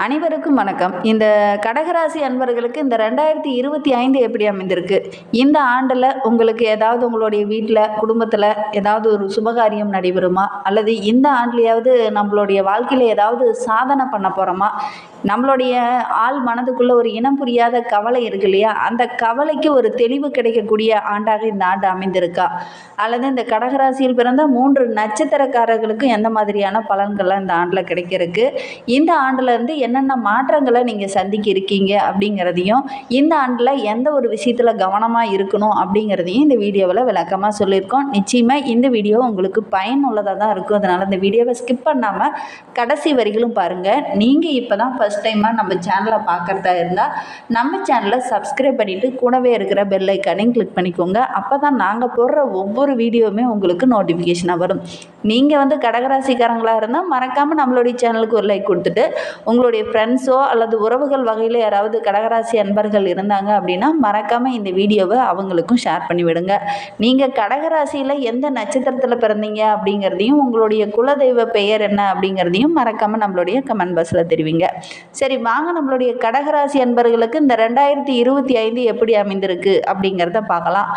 அனைவருக்கும் வணக்கம். இந்த கடகராசி அன்பர்களுக்கு இந்த ரெண்டாயிரத்தி இருபத்தி ஐந்து எப்படி அமைந்திருக்கு? இந்த ஆண்டில் உங்களுக்கு ஏதாவது உங்களுடைய வீட்டில் குடும்பத்தில் ஏதாவது ஒரு சுபகாரியம் நடைபெறுமா? அல்லது இந்த ஆண்டுலையாவது நம்மளுடைய வாழ்க்கையில் ஏதாவது சாதனை பண்ண போகிறோமா நம்மளுடைய ஆள் மனதுக்குள்ள ஒரு இனம் புரியாத கவலை இருக்கு இல்லையா? அந்த கவலைக்கு ஒரு தெளிவு கிடைக்கக்கூடிய ஆண்டாக இந்த ஆண்டு அமைந்திருக்கா? அல்லது இந்த கடகராசியில் பிறந்த மூன்று நட்சத்திரக்காரர்களுக்கும் எந்த மாதிரியான பலன்கள்லாம் இந்த ஆண்டில் கிடைக்கிறதுக்கு? இந்த ஆண்டுலேருந்து என்னென்ன மாற்றங்களை நீங்கள் சந்திக்க இருக்கீங்க அப்படிங்கிறதையும் இந்த ஆண்டில் எந்த ஒரு விஷயத்தில் கவனமாக இருக்கணும் அப்படிங்கிறதையும் இந்த வீடியோவில் விளக்கமாக சொல்லியிருக்கோம். நிச்சயமாக இந்த வீடியோ உங்களுக்கு பயனுள்ளதாக தான் இருக்கும். அதனால் இந்த வீடியோவை ஸ்கிப் பண்ணாமல் கடைசி வரிகளும் பாருங்கள் நீங்கள் இப்போ தான் ஃபஸ்ட் டைமாக நம்ம சேனலை பார்க்குறதா இருந்தால் நம்ம சேனலை சப்ஸ்கிரைப் பண்ணிவிட்டு கூடவே இருக்கிற பெல் ஐக்கானையும் கிளிக் பண்ணிக்கோங்க. அப்போ தான் நாங்கள் போடுற ஒவ்வொரு வீடியோவுமே உங்களுக்கு நோட்டிஃபிகேஷனாக வரும். நீங்கள் வந்து கடகராசிக்காரங்களாக இருந்தால் மறக்காமல் நம்மளுடைய சேனலுக்கு ஒரு லைக் கொடுத்துட்டு உங்களுடைய ஃப்ரெண்ட்ஸோ அல்லது உறவுகள் வகையில் யாராவது கடகராசி அன்பர்கள் இருந்தாங்க அப்படின்னா மறக்காமல் இந்த வீடியோவை அவங்களுக்கும் ஷேர் பண்ணிவிடுங்க நீங்கள் கடகராசியில் எந்த நட்சத்திரத்தில் பிறந்தீங்க அப்படிங்கிறதையும் உங்களுடைய குலதெய்வ பெயர் என்ன அப்படிங்கிறதையும் மறக்காமல் நம்மளுடைய கமெண்ட் பாக்ஸில் தெரிவிங்க. சரி வாங்க நம்மளுடைய கடகராசி அன்பர்களுக்கு இந்த ரெண்டாயிரத்தி இருபத்தி ஐந்து எப்படி அமைந்திருக்கு அப்படிங்கிறத பார்க்கலாம்.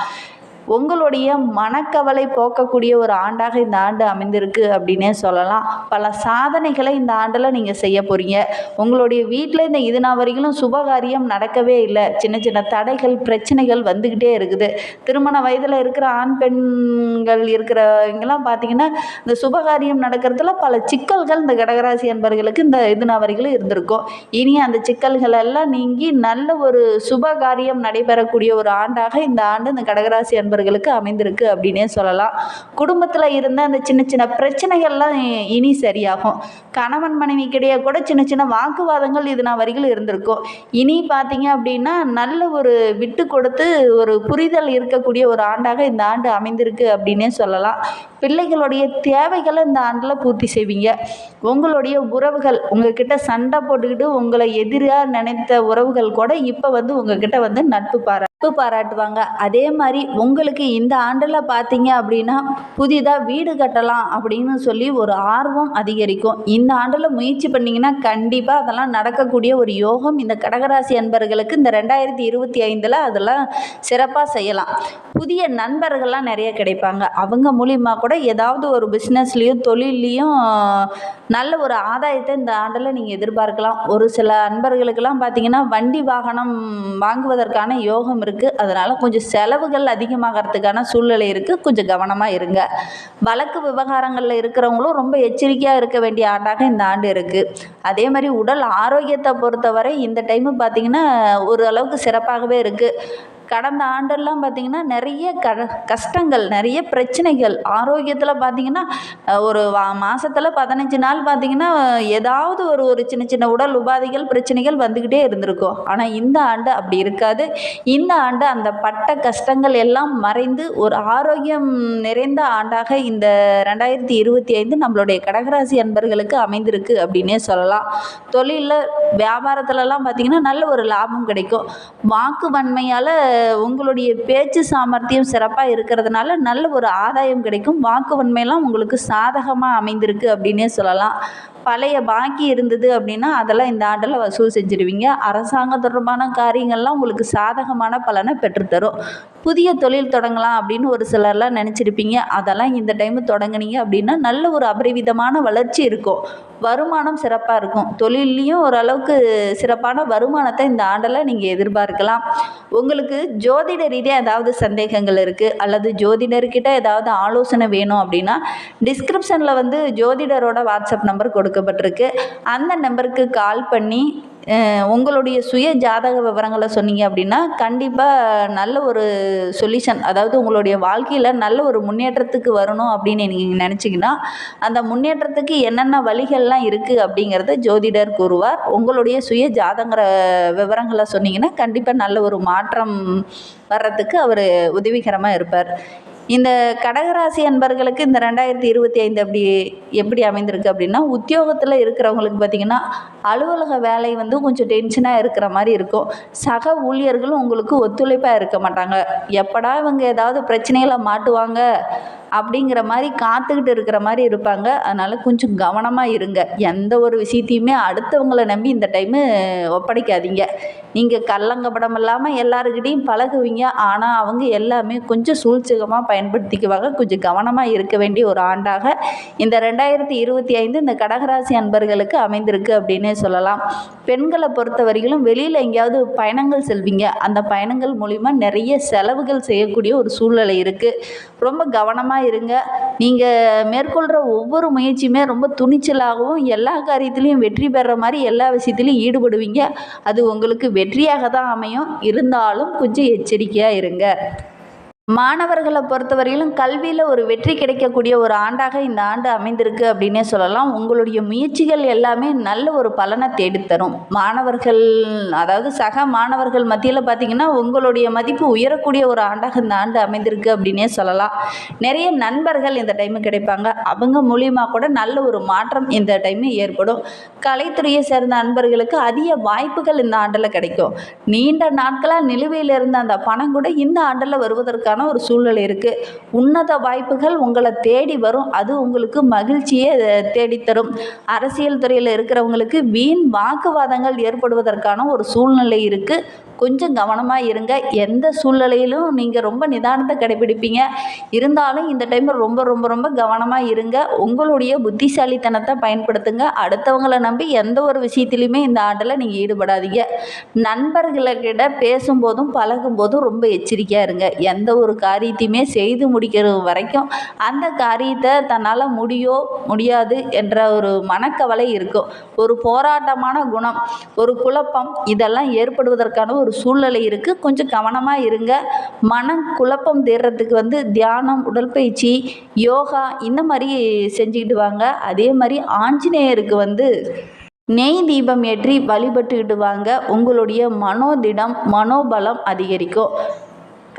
உங்களுடைய மனக்கவலை போக்கக்கூடிய ஒரு ஆண்டாக இந்த ஆண்டு அமைந்திருக்கு அப்படின்னே சொல்லலாம். பல சாதனைகளை இந்த ஆண்டில் நீங்கள் செய்ய போகிறீங்க உங்களுடைய வீட்டில் இந்த இது நாள் வரைக்கும் சுபகாரியம் நடக்கவே இல்லை. சின்ன சின்ன தடைகள் பிரச்சனைகள் வந்துக்கிட்டே இருக்குது. திருமண வயதில் இருக்கிற ஆண் பெண்கள் இருக்கிறவங்கெல்லாம் பார்த்தீங்கன்னா இந்த சுபகாரியம் நடக்கிறதுல பல சிக்கல்கள் இந்த கடகராசி அன்பர்களுக்கு இந்த இது நாள் வரைக்கும் இருந்திருக்கும். இனி அந்த சிக்கல்கள் எல்லாம் நீங்கி நல்ல ஒரு சுபகாரியம் நடைபெறக்கூடிய ஒரு ஆண்டாக இந்த ஆண்டு இந்த கடகராசி நண்பர்களுக்கு அமைந்திருக்கு அப்படின்னே சொல்லலாம். குடும்பத்தில் இருந்த அந்த சின்ன சின்ன பிரச்சனைகள்லாம் இ- இனி சரியாகும். கணவன் மனைவிக்கிடையே கூட சின்ன சின்ன வாக்குவாதங்கள் இது நான் வரைக்கும் இருந்திருக்கும். இனி பார்த்தீங்க அப்படின்னா நல்ல ஒரு விட்டு கொடுத்து ஒரு புரிதல் இருக்கக்கூடிய ஒரு ஆண்டாக இந்த ஆண்டு அமைந்திருக்கு அப்படின்னே சொல்லலாம். பிள்ளைகளுடைய தேவைகளை இந்த ஆண்டில் பூர்த்தி செய்வீங்க. உங்களுடைய உறவுகள் உங்ககிட்ட சண்டை போட்டுக்கிட்டு உங்களை எதிராக நினைத்த உறவுகள் கூட இப்போ வந்து உங்ககிட்ட வந்து நட்பு பாரு நட்பு பாராட்டுவாங்க. அதே மாதிரி உங்களுக்கு இந்த ஆண்டில் பார்த்தீங்க அப்படின்னா புதிதாக வீடு கட்டலாம் அப்படின்னு சொல்லி ஒரு ஆர்வம் அதிகரிக்கும். இந்த ஆண்டில் முயற்சி பண்ணிங்கன்னா கண்டிப்பாக அதெல்லாம் நடக்கக்கூடிய ஒரு யோகம் இந்த கடகராசி அன்பர்களுக்கு இந்த ரெண்டாயிரத்தி இருபத்தி ஐந்தில் அதெல்லாம் சிறப்பாக செய்யலாம். புதிய நண்பர்கள்லாம் நிறைய கிடைப்பாங்க. அவங்க மூலியமா கூட ஏதாவது ஒரு பிஸ்னஸ்லேயும் தொழில்லையும் நல்ல ஒரு ஆதாயத்தை இந்த ஆண்டில் நீங்கள் எதிர்பார்க்கலாம். ஒரு சில அன்பர்களுக்கெல்லாம் பார்த்தீங்கன்னா வண்டி வாகனம் வாங்குவதற்கான யோகம் இருக்குது அதனால் கொஞ்சம் செலவுகள் அதிகமாகறதுக்கான சூழ்நிலை இருக்குது கொஞ்சம் கவனமாக இருங்க. வழக்கு விவகாரங்களில் இருக்கிறவங்களும் ரொம்ப எச்சரிக்கையாக இருக்க வேண்டிய ஆண்டாக இந்த ஆண்டு இருக்குது அதே மாதிரி உடல் ஆரோக்கியத்தை பொறுத்தவரை இந்த டைமு பார்த்தீங்கன்னா ஒரு அளவுக்கு சிறப்பாகவே இருக்குது கடந்த ஆண்டெல்லாம் பார்த்திங்கன்னா நிறைய க கஷ்டங்கள் நிறைய பிரச்சனைகள். ஆரோக்கியத்தில் பார்த்திங்கன்னா ஒரு வா மாதத்தில் பதினஞ்சு நாள் பார்த்திங்கன்னா ஏதாவது ஒரு ஒரு சின்ன சின்ன உடல் உபாதைகள் பிரச்சனைகள் வந்துக்கிட்டே இருந்திருக்கும். ஆனால் இந்த ஆண்டு அப்படி இருக்காது. இந்த ஆண்டு அந்த பட்ட கஷ்டங்கள் எல்லாம் மறைந்து ஒரு ஆரோக்கியம் நிறைந்த ஆண்டாக இந்த ரெண்டாயிரத்தி இருபத்தி ஐந்து நம்மளுடைய கடகராசி அன்பர்களுக்கு அமைந்திருக்கு அப்படின்னே சொல்லலாம். தொழிலில் வியாபாரத்துலலாம் பார்த்திங்கன்னா நல்ல ஒரு லாபம் கிடைக்கும். வாக்கு வன்மையால் உங்களுடைய பேச்சு சாமர்த்தியம் சிறப்பாக இருக்கிறதுனால நல்ல ஒரு ஆதாயம் கிடைக்கும். வாக்கு வன்மையெல்லாம் உங்களுக்கு சாதகமாக அமைந்திருக்கு அப்படின்னே சொல்லலாம். பழைய பாக்கி இருந்தது அப்படின்னா அதெல்லாம் இந்த ஆண்டில் வசூல் செஞ்சுருவீங்க. அரசாங்கம் தொடர்பான காரியங்கள்லாம் உங்களுக்கு சாதகமான பலனை பெற்றுத்தரும். புதிய தொழில் தொடங்கலாம் அப்படின்னு ஒரு சிலர்லாம் நினச்சிருப்பீங்க. அதெல்லாம் இந்த டைமு தொடங்குனீங்க அப்படின்னா நல்ல ஒரு அபரிவிதமான வளர்ச்சி இருக்கும். வருமானம் சிறப்பாக இருக்கும். தொழில்லையும் ஓரளவுக்கு சிறப்பான வருமானத்தை இந்த ஆண்டில் நீங்கள் எதிர்பார்க்கலாம். உங்களுக்கு ஜோதிட ரீதியாக ஏதாவது சந்தேகங்கள் இருக்குது அல்லது ஜோதிடர்கிட்ட ஏதாவது ஆலோசனை வேணும் அப்படின்னா டிஸ்கிரிப்ஷனில் வந்து ஜோதிடரோட வாட்ஸ்அப் நம்பர் கொடுக்கப்பட்டிருக்கு. அந்த நம்பருக்கு கால் பண்ணி உங்களுடைய சுய ஜாதக விவரங்களை சொன்னீங்க அப்படின்னா கண்டிப்பாக நல்ல ஒரு சொல்யூஷன் அதாவது உங்களுடைய வாழ்க்கையில் நல்ல ஒரு முன்னேற்றத்துக்கு வரணும் அப்படின்னு நீங்கள் நினச்சிங்கன்னா அந்த முன்னேற்றத்துக்கு என்னென்ன வழிகள்லாம் இருக்குது அப்படிங்கிறத ஜோதிடர் கூறுவார். உங்களுடைய சுய ஜாதகர விவரங்களை சொன்னீங்கன்னா கண்டிப்பாக நல்ல ஒரு மாற்றம் வர்றதுக்கு அவர் உதவிகரமாக இருப்பார். இந்த கடகராசி அன்பர்களுக்கு இந்த ரெண்டாயிரத்தி இருபத்தி ஐந்து அப்படி எப்படி அமைந்திருக்கு அப்படின்னா உத்தியோகத்தில் இருக்கிறவங்களுக்கு பார்த்திங்கன்னா அலுவலக வேலை வந்து கொஞ்சம் டென்ஷனாக இருக்கிற மாதிரி இருக்கும். சக ஊழியர்களும் உங்களுக்கு ஒத்துழைப்பாக இருக்க மாட்டாங்க. எப்படா இவங்க ஏதாவது பிரச்சனைகளை மாட்டுவாங்க? அப்படிங்கிற மாதிரி காத்துக்கிட்டு இருக்கிற மாதிரி இருப்பாங்க. அதனால் கொஞ்சம் கவனமாக இருங்க. எந்த ஒரு விஷயத்தையுமே அடுத்தவங்களை நம்பி இந்த டைமு ஒப்படைக்காதீங்க. நீங்கள் கல்லங்கப்படம் இல்லாமல் எல்லாருக்கிட்டையும் பழகுவீங்க. ஆனால் அவங்க எல்லாமே கொஞ்சம் சூழ்ச்சிகமாக பயன்படுத்திக்குவாங்க. கொஞ்சம் கவனமாக இருக்க வேண்டிய ஒரு ஆண்டாக இந்த ரெண்டாயிரத்தி இருபத்தி ஐந்து இந்த கடகராசி அன்பர்களுக்கு அமைந்திருக்கு அப்படின்னே சொல்லலாம். பெண்களை பொறுத்த வரையிலும் வெளியில் எங்கேயாவது பயணங்கள் செல்வீங்க. அந்த பயணங்கள் மூலிமா நிறைய செலவுகள் செய்யக்கூடிய ஒரு சூழ்நிலை இருக்குது ரொம்ப கவனமாக இருங்க. நீங்கள் மேற்கொள்கிற ஒவ்வொரு முயற்சியுமே ரொம்ப துணிச்சலாகவும் எல்லா காரியத்திலையும் வெற்றி பெற மாதிரி எல்லா விஷயத்துலையும் ஈடுபடுவீங்க. அது உங்களுக்கு வெற்றியாக தான் அமையும். இருந்தாலும் கொஞ்சம் எச்சரிக்கையாக இருங்க. மாணவர்களை பொறுத்தவரையிலும் கல்வியில் ஒரு வெற்றி கிடைக்கக்கூடிய ஒரு ஆண்டாக இந்த ஆண்டு அமைந்திருக்கு அப்படின்னே சொல்லலாம். உங்களுடைய முயற்சிகள் எல்லாமே நல்ல ஒரு பலனை தேடித்தரும். மாணவர்கள் அதாவது சக மாணவர்கள் மத்தியில் பார்த்திங்கன்னா உங்களுடைய மதிப்பு உயரக்கூடிய ஒரு ஆண்டாக இந்த ஆண்டு அமைந்திருக்கு அப்படின்னே சொல்லலாம். நிறைய நண்பர்கள் இந்த டைமு கிடைப்பாங்க. அவங்க மூலியமாக கூட நல்ல ஒரு மாற்றம் இந்த டைமு ஏற்படும். கலைத்துறையை சேர்ந்த நண்பர்களுக்கு அதிக வாய்ப்புகள் இந்த ஆண்டில் கிடைக்கும். நீண்ட நாட்களாக நிலுவையில் இருந்த அந்த பணம் கூட இந்த ஆண்டில் வருவதற்கான அதற்கான ஒரு சூழ்நிலை இருக்குது உன்னத வாய்ப்புகள் உங்களை தேடி வரும். அது உங்களுக்கு மகிழ்ச்சியை தேடித்தரும். அரசியல் துறையில் இருக்கிறவங்களுக்கு வீண் வாக்குவாதங்கள் ஏற்படுவதற்கான ஒரு சூழ்நிலை இருக்குது கொஞ்சம் கவனமாக இருங்க. எந்த சூழ்நிலையிலும் நீங்கள் ரொம்ப நிதானத்தை கடைபிடிப்பீங்க. இருந்தாலும் இந்த டைமில் ரொம்ப ரொம்ப ரொம்ப கவனமாக இருங்க. உங்களுடைய புத்திசாலித்தனத்தை பயன்படுத்துங்க. அடுத்தவங்களை நம்பி எந்த ஒரு விஷயத்துலையுமே இந்த ஆண்டில் நீங்கள் ஈடுபடாதீங்க. நண்பர்கள்கிட்ட பேசும்போதும் பழகும்போதும் ரொம்ப எச்சரிக்கையாக இருங்க. எந்த ஒரு ஒரு காரியத்தையுமே செய்து முடிக்கிற வரைக்கும் அந்த காரியத்தை தன்னால் முடியோ முடியாது என்ற ஒரு மனக்கவலை இருக்கும். ஒரு போராட்டமான குணம் ஒரு குழப்பம் இதெல்லாம் ஏற்படுவதற்கான ஒரு சூழ்நிலை இருக்குது கொஞ்சம் கவனமாக இருங்க. மன குழப்பம் தீர்றதுக்கு வந்து தியானம் உடற்பயிற்சி யோகா இந்த மாதிரி செஞ்சுக்கிட்டு வாங்க. அதே மாதிரி ஆஞ்சநேயருக்கு வந்து நெய் தீபம் ஏற்றி வழிபட்டுக்கிட்டு வாங்க. உங்களுடைய மனோதிடம் மனோபலம் அதிகரிக்கும்.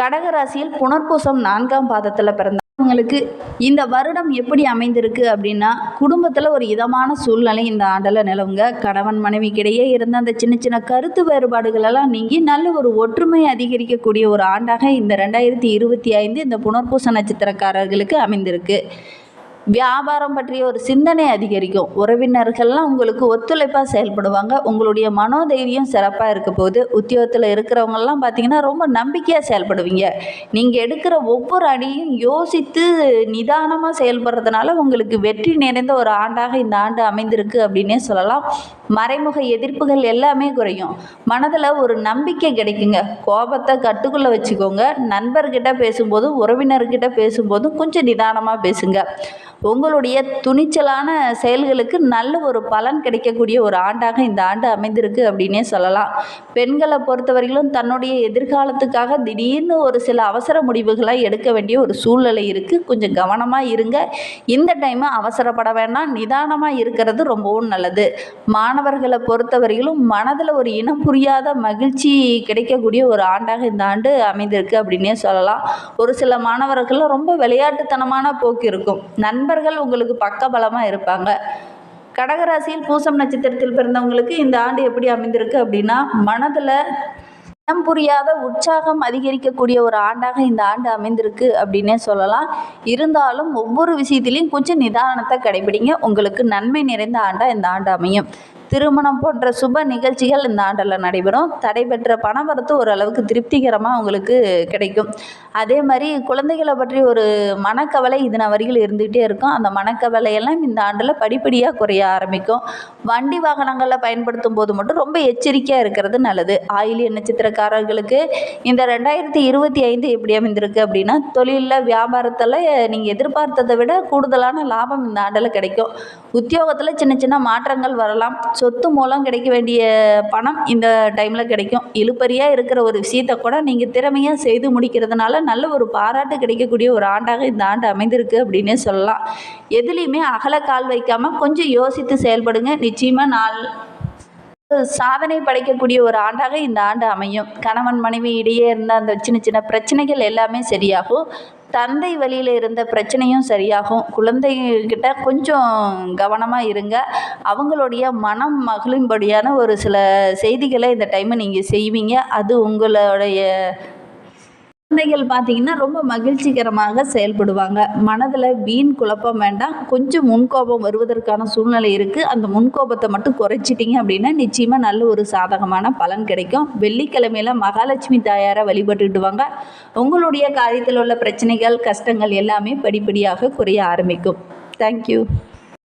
கடகராசியில் புனர்பூசம் நான்காம் பாதத்தில் பிறந்தவங்களுக்கு இந்த வருடம் எப்படி அமைந்திருக்கு அப்படின்னா குடும்பத்தில் ஒரு இதமான சூழ்நிலை இந்த ஆண்டில் நிலவுங்க. கணவன் மனைவிக்கிடையே இருந்த அந்த சின்ன சின்ன கருத்து வேறுபாடுகளெல்லாம் நீங்கி நல்ல ஒரு ஒற்றுமை அதிகரிக்கக்கூடிய ஒரு ஆண்டாக இந்த ரெண்டாயிரத்தி இருபத்தி ஐந்து இந்த புனர்பூச நட்சத்திரக்காரர்களுக்கு அமைந்திருக்கு. வியாபாரம் பற்றிய ஒரு சிந்தனை அதிகரிக்கும். உறவினர்கள்லாம் உங்களுக்கு ஒத்துழைப்பாக செயல்படுவாங்க. உங்களுடைய மனோதைரியம் சிறப்பாக இருக்க போது உத்தியோகத்தில் இருக்கிறவங்கெல்லாம் பார்த்தீங்கன்னா ரொம்ப நம்பிக்கையாக செயல்படுவீங்க. நீங்கள் எடுக்கிற ஒவ்வொரு அடியும் யோசித்து நிதானமாக செயல்படுறதுனால உங்களுக்கு வெற்றி நிறைந்த ஒரு ஆண்டாக இந்த ஆண்டு அமைந்திருக்கு அப்படின்னே சொல்லலாம். மறைமுக எதிர்ப்புகள் எல்லாமே குறையும். மனதில் ஒரு நம்பிக்கை கிடைக்குங்க. கோபத்தை கட்டுக்குள்ளே வச்சுக்கோங்க. நண்பர்கிட்ட பேசும்போதும் உறவினர்கிட்ட பேசும்போதும் கொஞ்சம் நிதானமாக பேசுங்க. உங்களுடைய துணிச்சலான செயல்களுக்கு நல்ல ஒரு பலன் கிடைக்கக்கூடிய ஒரு ஆண்டாக இந்த ஆண்டு அமைந்திருக்கு அப்படின்னே சொல்லலாம். பெண்களை பொறுத்தவரையிலும் தன்னுடைய எதிர்காலத்துக்காக திடீர்னு ஒரு சில அவசர முடிவுகளை எடுக்க வேண்டிய ஒரு சூழ்நிலை இருக்குது கொஞ்சம் கவனமாக இருங்க. இந்த டைமு அவசரப்பட வேண்டாம். நிதானமாக இருக்கிறது ரொம்பவும் நல்லது. மாணவர்களை பொறுத்தவரையிலும் மனதில் ஒரு இனம் புரியாத மகிழ்ச்சி கிடைக்கக்கூடிய ஒரு ஆண்டாக இந்த ஆண்டு அமைந்திருக்கு அப்படின்னே சொல்லலாம். ஒரு சில மாணவர்கள் ரொம்ப விளையாட்டுத்தனமான போக்கு இருக்கும். நன் நண்பர்கள் உங்களுக்கு பக்கபலமாக இருப்பாங்க. கடகராசியில் பூசம் நட்சத்திரத்தில் பிறந்தவங்களுக்கு இந்த ஆண்டு எப்படி அமைந்திருக்கு அப்படின்னா மனதில் இனம் புரியாத உற்சாகம் அதிகரிக்கக்கூடிய ஒரு ஆண்டாக இந்த ஆண்டு அமைந்திருக்கு அப்படின்னே சொல்லலாம். இருந்தாலும் ஒவ்வொரு விஷயத்திலையும் கொஞ்சம் நிதானத்தை கடைபிடிங்க. உங்களுக்கு நன்மை நிறைந்த ஆண்டாக இந்த ஆண்டு அமையும். திருமணம் போன்ற சுப நிகழ்ச்சிகள் இந்த ஆண்டில் நடைபெறும். தடைபெற்ற பணவரத்து ஓரளவுக்கு திருப்திகரமாக உங்களுக்கு கிடைக்கும். அதே மாதிரி குழந்தைகளை பற்றி ஒரு மனக்கவலை இதன வரையில் இருந்துகிட்டே இருக்கும். அந்த மனக்கவலையெல்லாம் இந்த ஆண்டில் படிப்படியாக குறைய ஆரம்பிக்கும். வண்டி வாகனங்களில் பயன்படுத்தும் போது மட்டும் ரொம்ப எச்சரிக்கையாக இருக்கிறது நல்லது. ஆயிலிய நட்சத்திரக்காரர்களுக்கு இந்த ரெண்டாயிரத்தி இருபத்தி ஐந்து எப்படி அமைந்திருக்கு அப்படின்னா தொழிலில் வியாபாரத்தில் நீங்கள் எதிர்பார்த்ததை விட கூடுதலான லாபம் இந்த ஆண்டில் கிடைக்கும். உத்தியோகத்தில் சின்ன சின்ன மாற்றங்கள் வரலாம். சொத்து மூலம் கிடைக்க வேண்டிய பணம் இந்த டைமில் கிடைக்கும். இழுப்பறியாக இருக்கிற ஒரு விஷயத்தை கூட நீங்கள் திறமையாக செய்து முடிக்கிறதுனால நல்ல ஒரு பாராட்டு கிடைக்கக்கூடிய ஒரு ஆண்டாக இந்த ஆண்டு அமைந்திருக்கு அப்படின்னே சொல்லலாம். எதுலேயுமே அகல கால் வைக்காமல் கொஞ்சம் யோசித்து செயல்படுங்க. நிச்சயமாக நாள் சாதனை படைக்கக்கூடிய ஒரு ஆண்டாக இந்த ஆண்டு அமையும். கணவன் மனைவி இடையே இருந்த அந்த சின்ன சின்ன பிரச்சனைகள் எல்லாமே சரியாகும். தந்தை வழியில் இருந்த பிரச்சனையும் சரியாகும். குழந்தைகிட்ட கொஞ்சம் கவனமாக இருங்க. அவங்களுடைய மனம் மகிழும்படியான ஒரு சில செய்திகளை இந்த டைமை நீங்கள் செய்வீங்க. அது உங்களுடைய குழந்தைகள் பார்த்தீங்கன்னா ரொம்ப மகிழ்ச்சிகரமாக செயல்படுவாங்க. மனதில் வீண் குழப்பம் வேண்டாம். கொஞ்சம் முன்கோபம் வருவதற்கான சூழ்நிலை இருக்குது அந்த முன்கோபத்தை மட்டும் குறைச்சிட்டிங்க அப்படின்னா நிச்சயமாக நல்ல ஒரு சாதகமான பலன் கிடைக்கும். வெள்ளிக்கிழமையில மகாலட்சுமி தாயாரை வழிபட்டுட்டு வாங்க. உங்களுடைய காரியத்தில் உள்ள பிரச்சனைகள் கஷ்டங்கள் எல்லாமே படிப்படியாக குறைய ஆரம்பிக்கும். தேங்க்யூ